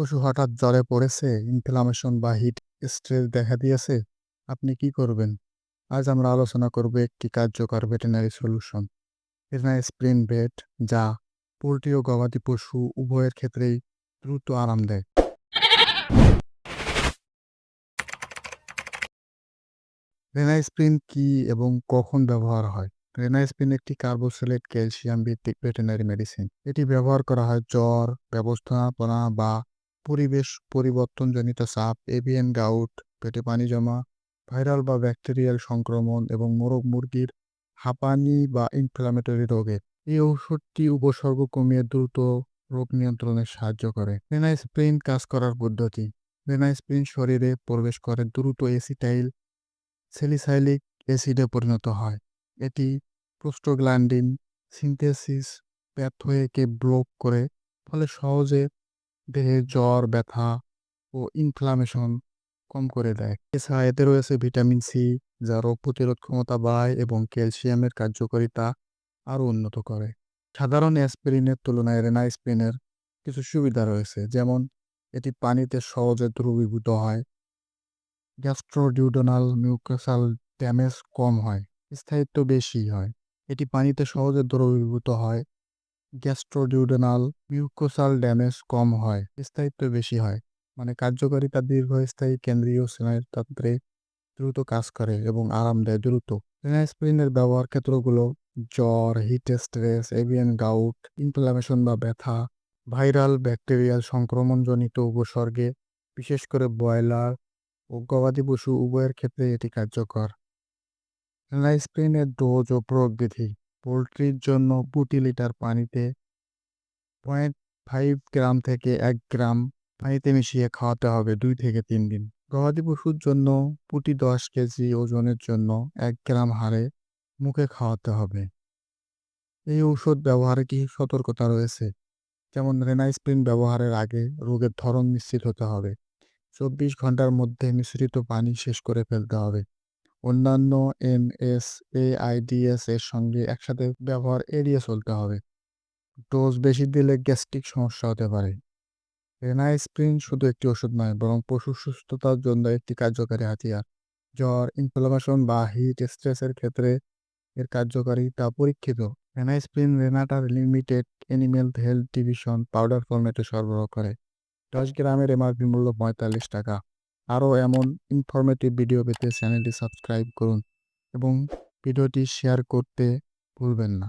পশু হঠাৎ জ্বরে পড়েছে, ইনফ্লামেশন বা হিট স্ট্রেস দেখা দিয়েছে, আপনি কি করবেন? আজ আমরা আলোচনা করব একটি কার্যকর ভেটেনারি সলিউশন, ফেনাইস্প্রিন ভেট, যা পোল্ট্রি ও গবাদি পশু উভয়ের ক্ষেত্রেই দ্রুত আরাম দেয়। রেনাইস্প্রিন কি এবং কখন ব্যবহার হয়? রেনাইস্প্রিন একটি কার্বোক্সিলেট ক্যালসিয়াম ভিত্তিক ভেটেনারি মেডিসিন। এটি ব্যবহার করা হয় জ্বর, ব্যবস্থাপনা বা পরিবেশ পরিবর্তনজনিত চাপ, এভিয়ান গাউট, পেটে পানি জমা, ভাইরাল বা ব্যাকটেরিয়াল সংক্রমণ এবং মোরগ মুরগির হাঁপানি বা ইনফ্লামেটরি রোগে। এই ঔষধটি উপসর্গ কমিয়ে দ্রুত রোগ নিয়ন্ত্রণে সাহায্য করে। রেনাইস্প্রিন কাজ করার পদ্ধতি রেনাইস্প্রিন শরীরে প্রবেশ করে দ্রুত এসিটাইল সেলিসাইলিক অ্যাসিডে পরিণত হয়। এটি প্রোস্টোগ্ল্যান্ডিন সিনথেসিস প্যাথওয়েকে ব্লক করে ফলে সহজে দেহে জ্বর, ব্যথা ও ইনফ্লামেশন কম করে দেয়। এছাড়া এতে রয়েছে ভিটামিন সি, যা রোগ প্রতিরোধ ক্ষমতা বাড়ায় এবং ক্যালসিয়ামের কার্যকারিতা আরও উন্নত করে। সাধারণ অ্যাসপিরিনের তুলনায় রেনাইস্প্রিনের কিছু সুবিধা রয়েছে, যেমন এটি পানিতে সহজে দ্রবীভূত হয়, গ্যাস্ট্রোডিউডোনাল মিউকাসাল ড্যামেজ কম হয়, স্থায়িত্ব বেশি হয়। এটি পানিতে সহজে দ্রবীভূত হয়, গ্যাস্ট্রোডিউডেনাল মিউকোসাল ড্যামেজ কম হয়, স্থায়িত্ব বেশি হয়। মানে কার্যকারিতা দীর্ঘস্থায়ী কেন্দ্রীয় স্নায়ুতন্ত্রে দ্রুত কাজ করে এবং আরাম দেয় দ্রুত। রেনাইস্প্রিনের ব্যবহার ক্ষেত্রগুলো জ্বর, heat stress, avian gout, inflammation বা ব্যথা, ভাইরাল ব্যাকটেরিয়াল সংক্রমণজনিত উপসর্গে, বিশেষ করে ব্রয়লার ও গবাদি পশু উভয়ের ক্ষেত্রে এটি কার্যকর। রেনাইস্প্রিনের ডোজ ও প্রয়োগ বিধি পোলট্রির জন্য প্রতি লিটার পানিতে পয়েন্ট ফাইভ গ্রাম থেকে এক গ্রাম পানিতে মিশিয়ে খাওয়াতে হবে দুই থেকে তিন দিন। গবাদি পশুর জন্য প্রতি দশ কেজি ওজনের জন্য এক গ্রাম হারে মুখে খাওয়াতে হবে। এই ঔষধ ব্যবহারে কি সতর্কতা রয়েছে? যেমন রেনাইস্প্রিন ব্যবহারের আগে রোগের ধরন নিশ্চিত হতে হবে। চব্বিশ ঘণ্টার মধ্যে মিশ্রিত পানি শেষ করে ফেলতে হবে। অন্যান্য এনএসএআইডিএস এর সঙ্গে একসাথে ব্যবহার এড়িয়ে চলতে হবে। ডোজ বেশি দিলে গ্যাস্ট্রিক সমস্যা হতে পারে। রেনাইস্প্রিন শুধু একটি ওষুধ নয়, বরং পশু সুস্থতার জন্য একটি কার্যকারী হাতিয়ার। জ্বর, ইনফ্লামেশন বা হিট স্ট্রেসের ক্ষেত্রে এর কার্যকারিতা পরীক্ষিত। রেনাইস্প্রিন Renata limited animal health division powder ফর্মেটে সরবরাহ করে। দশ গ্রামের এমআরপি মূল্য পঁয়তাল্লিশ টাকা। আরও এমন ইনফরমেটিভ ভিডিও পেতে চ্যানেলটি সাবস্ক্রাইব করুন এবং ভিডিওটি শেয়ার করতে ভুলবেন না।